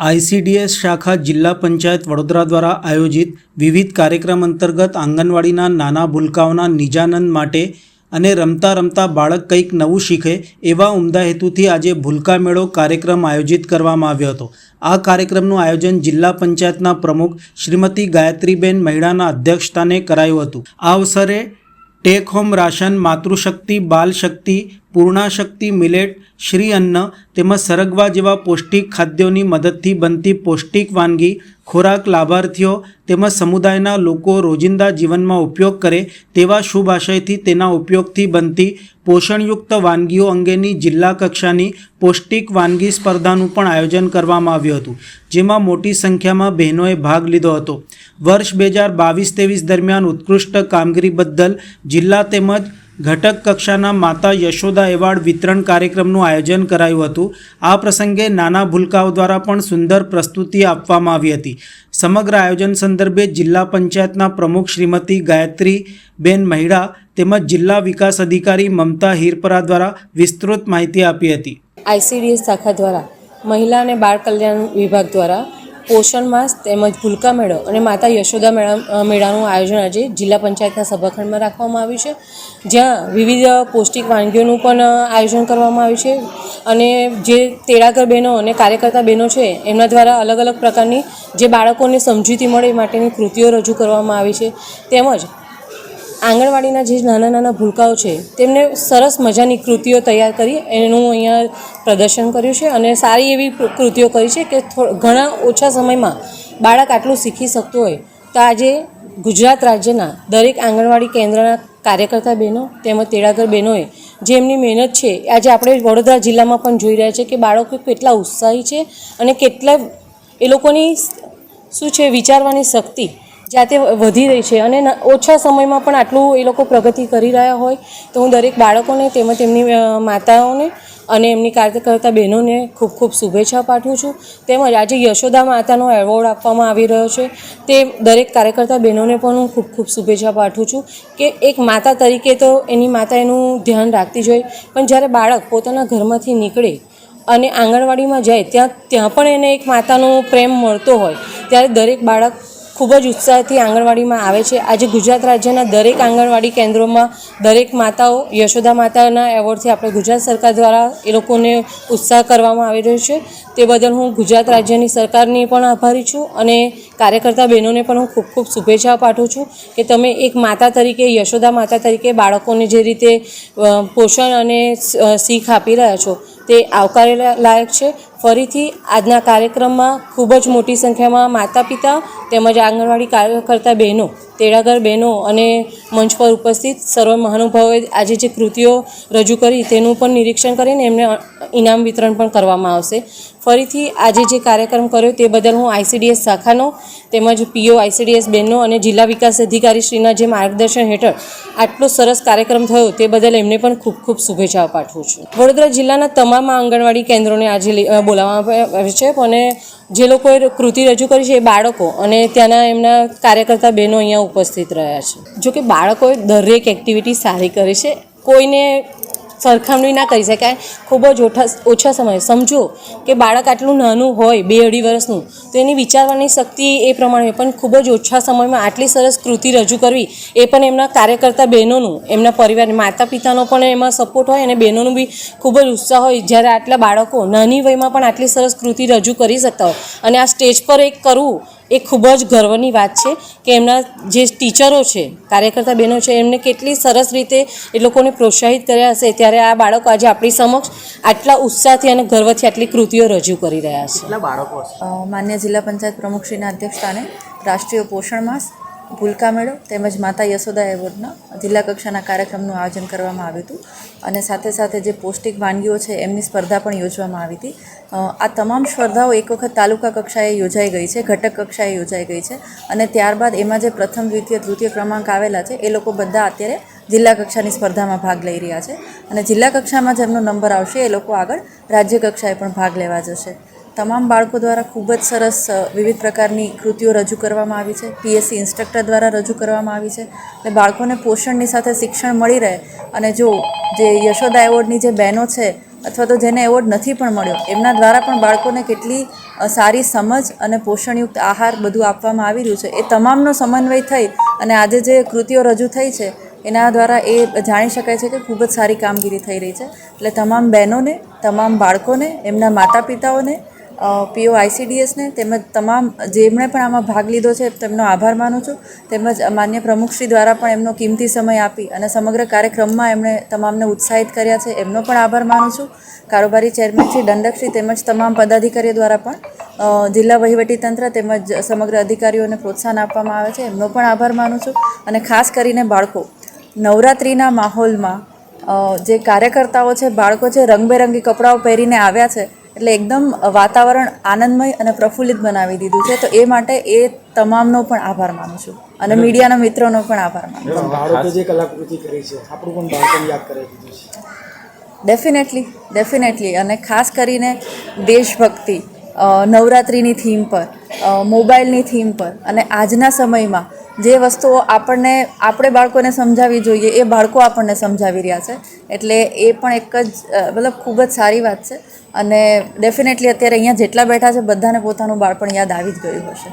ICDS શાખા જિલ્લા પંચાયત વડોદરા દ્વારા આયોજિત વિવિધ કાર્યક્રમ અંતર્ગત આંગણવાડીના નાના ભૂલકાઓના નિજાનંદ માટે અને રમતા રમતા બાળક કંઈક નવું શીખે એવા ઉમદા હેતુથી આજે ભૂલકા મેળો કાર્યક્રમ આયોજિત કરવામાં આવ્યો હતો. આ કાર્યક્રમનું આયોજન જિલ્લા પંચાયતના પ્રમુખ શ્રીમતી ગાયત્રીબેન મહિડાના અધ્યક્ષસ્થાને કરાયું હતું. આ અવસરે take home ration, Matrushakti, Balshakti Purnashakti millet, Shri Anna તેમજ સરગવા જેવા પૌષ્ટિક ખાદ્યોની મદદથી બનતી પૌષ્ટિક વાનગી, ખોરાક લાભાર્થીઓ તેમજ સમુદાયના લોકો રોજિંદા જીવનમાં ઉપયોગ કરે તેવા શુભ આશયથી તેના ઉપયોગથી બનતી પોષણયુક્ત વાનગીઓ અંગેની જિલ્લા કક્ષાની પૌષ્ટિક વાનગી સ્પર્ધાનું પણ આયોજન કરવામાં આવ્યું હતું, જેમાં મોટી સંખ્યામાં બહેનોએ ભાગ લીધો હતો. વર્ષ બે હજાર બાવીસ ત્રેવીસ દરમિયાન ઉત્કૃષ્ટ કામગીરી બદલ જિલ્લા તેમજ ઘટક કક્ષાના માતા યશોદા એવોર્ડ વિતરણ કાર્યક્રમનું આયોજન કરાયું હતું. આ પ્રસંગે નાના ભૂલકાઓ દ્વારા પણ સુંદર પ્રસ્તુતિ આપવામાં આવી હતી. સમગ્ર આયોજન સંદર્ભે જિલ્લા પંચાયતના પ્રમુખ શ્રીમતી ગાયત્રીબેન મહિડા તેમજ જિલ્લા વિકાસ અધિકારી મમતા હિરપરા દ્વારા વિસ્તૃત માહિતી આપી હતી. આઈસીડીએસ શાખા દ્વારા મહિલા અને બાળ કલ્યાણ વિભાગ દ્વારા પોષણ માસ તેમજ ભૂલકા મેળો અને માતા યશોદા મેળા મેળાનું આયોજન આજે જિલ્લા પંચાયતના સભાખંડમાં રાખવામાં આવ્યું છે. જ્યાં વિવિધ પૌષ્ટિક વાનગીઓનું પણ આયોજન કરવામાં આવ્યું છે. અને જે તેડાગર બહેનો અને કાર્યકર્તા બહેનો છે, એમના દ્વારા અલગ અલગ પ્રકારની જે બાળકોને સમજૂતી મળે એ માટેની કૃતિઓ રજૂ કરવામાં આવી છે. તેમજ આંગણવાડીના જે નાના નાના ભૂલકાઓ છે, તેમને સરસ મજાની કૃતિઓ તૈયાર કરી એનું અહીંયા પ્રદર્શન કર્યું છે અને સારી એવી કૃતિઓ કરી છે કે ઘણા ઓછા સમયમાં બાળક આટલું શીખી શકતું હોય. તો આજે ગુજરાત રાજ્યના દરેક આંગણવાડી કેન્દ્રના કાર્યકર્તા બહેનો તેમજ તેડાગર બહેનોએ જે એમની મહેનત છે આજે આપણે વડોદરા જિલ્લામાં પણ જોઈ રહ્યા છે કે બાળકો કેટલા ઉત્સાહી છે અને કેટલા એ લોકોની શું છે, વિચારવાની શક્તિ જાતે વધી રહી છે અને ઓછા સમયમાં પણ આટલું એ લોકો પ્રગતિ કરી રહ્યા હોય તો હું દરેક બાળકોને તેમજ તેમની માતાઓને અને એમની કાર્યકર્તા બહેનોને ખૂબ ખૂબ શુભેચ્છા પાઠવું છું. તેમજ આજે યશોદા માતાનો એવોર્ડ આપવામાં આવી રહ્યો છે. તે દરેક કાર્યકર્તા બહેનોને પણ હું ખૂબ ખૂબ શુભેચ્છા પાઠવું છું કે એક માતા તરીકે તો એની માતા એનું ધ્યાન રાખતી જોઈએ પણ જ્યારે બાળક પોતાના ઘરમાંથી નીકળે અને આંગણવાડીમાં જાય, ત્યાં ત્યાં પણ એને એક માતાનો પ્રેમ મળતો હોય, ત્યારે દરેક બાળક ખૂબ જ ઉત્સાહથી આંગણવાડીમાં આવે છે. આજે ગુજરાત રાજ્યના દરેક આંગણવાડી કેન્દ્રોમાં દરેક માતાઓ, યશોદા માતાના એવોર્ડથી આપણે ગુજરાત સરકાર દ્વારા એ લોકોને ઉત્સાહ કરવામાં આવી રહ્યો છે. તે બદલ હું ગુજરાત રાજ્યની સરકારની પણ આભારી છું અને કાર્યકર્તા બહેનોને પણ હું ખૂબ ખૂબ શુભેચ્છા પાઠવું છું કે તમે એક માતા તરીકે, યશોદા માતા તરીકે બાળકોને જે રીતે પોષણ અને શીખ આપી રહ્યા છો તે આવકારે લાયક છે. ફરીથી, આજના કાર્યક્રમમાં ખૂબ જ મોટી સંખ્યામાં માતા પિતા તેમજ આંગણવાડી કાર્યકર્તા બહેનો, તેડાગર બહેનો અને મંચ પર ઉપસ્થિત સર્વ મહાનુભાવોએ આજે જે કૃતિઓ રજૂ કરી તેનું પણ નિરીક્ષણ કરીને એમને ઇનામ વિતરણ પણ કરવામાં આવશે. ફરીથી આજે જે કાર્યક્રમ કર્યો તે બદલ હું આઈસીડીએસ શાખાનો તેમજ પીઓ આઈસીડીએસ બહેનો અને જિલ્લા વિકાસ અધિકારી શ્રીના જે માર્ગદર્શન હેઠળ આટલો સરસ કાર્યક્રમ થયો તે બદલ એમને પણ ખૂબ ખૂબ શુભેચ્છાઓ પાઠવું છું. વડોદરા જિલ્લાના તમામ આંગણવાડી કેન્દ્રોને આજે બોલાવવામાં આવે છે અને જે લોકોએ કૃતિ રજૂ કરી છે એ બાળકો અને ત્યાંના એમના કાર્યકર્તા બહેનો અહીંયા ઉપસ્થિત રહ્યા છે. જો કે બાળકોએ દરેક એક્ટિવિટી સારી કરી છે. કોઈને સરખામણી ના કરી શકાય. ખૂબ જ ઓછા ઓછા સમય. સમજો કે બાળક આટલું નાનું હોય, બે અઢી વર્ષનું, તો એની વિચારવાની શક્તિ એ પ્રમાણે પણ ખૂબ જ ઓછા સમયમાં આટલી સરસ કૃતિ રજૂ કરવી એ પણ એમના કાર્યકર્તા બહેનોનું, એમના પરિવારની માતા પિતાનો પણ એમાં સપોર્ટ હોય અને બહેનોનું બી ખૂબ જ ઉત્સાહ હોય. જ્યારે આટલા બાળકો નાની વયમાં પણ આટલી સરસ કૃતિ રજૂ કરી શકતા હોય. અને આ સ્ટેજ પર એક કરવું એ ખૂબ જ ગર્વની વાત છે કે એમના જે ટીચરો છે કાર્યકર્તા બહેનો છે એમને કેટલી સરસ રીતે એ લોકોને પ્રોત્સાહિત કર્યા હશે. ત્યારે આ બાળકો આજે આપણી સમક્ષ આટલા ઉત્સાહથી અને ગર્વથી આટલી કૃતિઓ રજૂ કરી રહ્યા છે. બાળકો માન્ય જિલ્લા પંચાયત પ્રમુખશ્રીના અધ્યક્ષસ્થાને રાષ્ટ્રીય પોષણ માસ ભૂલકા મેળો તેમજ માતા યશોદા એવોર્ડના જિલ્લા કક્ષાના કાર્યક્રમનું આયોજન કરવામાં આવ્યું હતું. અને સાથે સાથે જે પૌષ્ટિક વાનગીઓ છે એમની સ્પર્ધા પણ યોજવામાં આવી હતી. આ તમામ સ્પર્ધાઓ એક વખત તાલુકા કક્ષાએ યોજાઈ ગઈ છે, ઘટક કક્ષાએ યોજાઈ ગઈ છે. અને ત્યારબાદ એમાં જે પ્રથમ, દ્વિતીય, તૃતીય ક્રમાંક આવેલા છે, એ લોકો બધા અત્યારે જિલ્લા કક્ષાની સ્પર્ધામાં ભાગ લઈ રહ્યા છે. અને જિલ્લા કક્ષામાં જેમનો નંબર આવશે, એ લોકો આગળ રાજ્ય કક્ષાએ પણ ભાગ લેવા જશે. તમામ બાળકો દ્વારા ખૂબ જ સરસ વિવિધ પ્રકારની કૃતિઓ રજૂ કરવામાં આવી છે. પીએસસી ઇન્સ્ટ્રક્ટર દ્વારા રજૂ કરવામાં આવી છે. એટલે બાળકોને પોષણની સાથે શિક્ષણ મળી રહે અને જો જે યશોદા એવોર્ડની જે બહેનો છે અથવા તો જેને એવોર્ડ નથી પણ મળ્યો, એમના દ્વારા પણ બાળકોને કેટલી સારી સમજ અને પોષણયુક્ત આહાર બધું આપવામાં આવી રહ્યું છે. એ તમામનો સમન્વય થઈ અને આજે જે કૃતિઓ રજૂ થઈ છે, એના દ્વારા એ જાણી શકાય છે કે ખૂબ જ સારી કામગીરી થઈ રહી છે. એટલે તમામ બહેનોને, તમામ બાળકોને, એમના માતા પિતાઓને પીઓ આઈસીડીએસને તેમજ તમામ જેમણે પણ આમાં ભાગ લીધો છે, તેમનો આભાર માનું છું. તેમજ માન્ય પ્રમુખશ્રી દ્વારા પણ એમનો કિંમતી સમય આપી અને સમગ્ર કાર્યક્રમમાં એમણે તમામને ઉત્સાહિત કર્યા છે, એમનો પણ આભાર માનું છું. કારોબારી ચેરમેન શ્રી દંડકશ્રી તેમજ તમામ પદાધિકારીઓ દ્વારા પણ જિલ્લા વહીવટીતંત્ર તેમજ સમગ્ર અધિકારીઓને પ્રોત્સાહન આપવામાં આવે છે, એમનો પણ આભાર માનું છું. અને ખાસ કરીને બાળકો, નવરાત્રિના માહોલમાં જે કાર્યકર્તાઓ છે, બાળકો છે, રંગબેરંગી કપડાઓ પહેરીને આવ્યા છે એટલે એકદમ વાતાવરણ આનંદમય અને પ્રફુલ્લિત બનાવી દીધું છે. તો એ માટે એ તમામનો પણ આભાર માનું છું. અને મીડિયાના મિત્રોનો પણ આભાર માનું છું. બાળકો જે કલાકૃતિ કરી છે આપણું પણ યાદ કરાવી દીધું છે. ડેફિનેટલી ડેફિનેટલી અને ખાસ કરીને દેશભક્તિ નવરાત્રિની થીમ પર મોબાઈલની થીમ પર અને આજના સમયમાં જે વસ્તુઓ આપણને, આપણે બાળકોને સમજાવવી જોઈએ, એ બાળકો આપણને સમજાવી રહ્યા છે. એટલે એ પણ એક જ મતલબ ખૂબ જ સારી વાત છે. અને ડેફિનેટલી અત્યારે અહીંયા જેટલા બેઠા છે બધાને પોતાનું બાળપણ યાદ આવી જ ગયું હશે.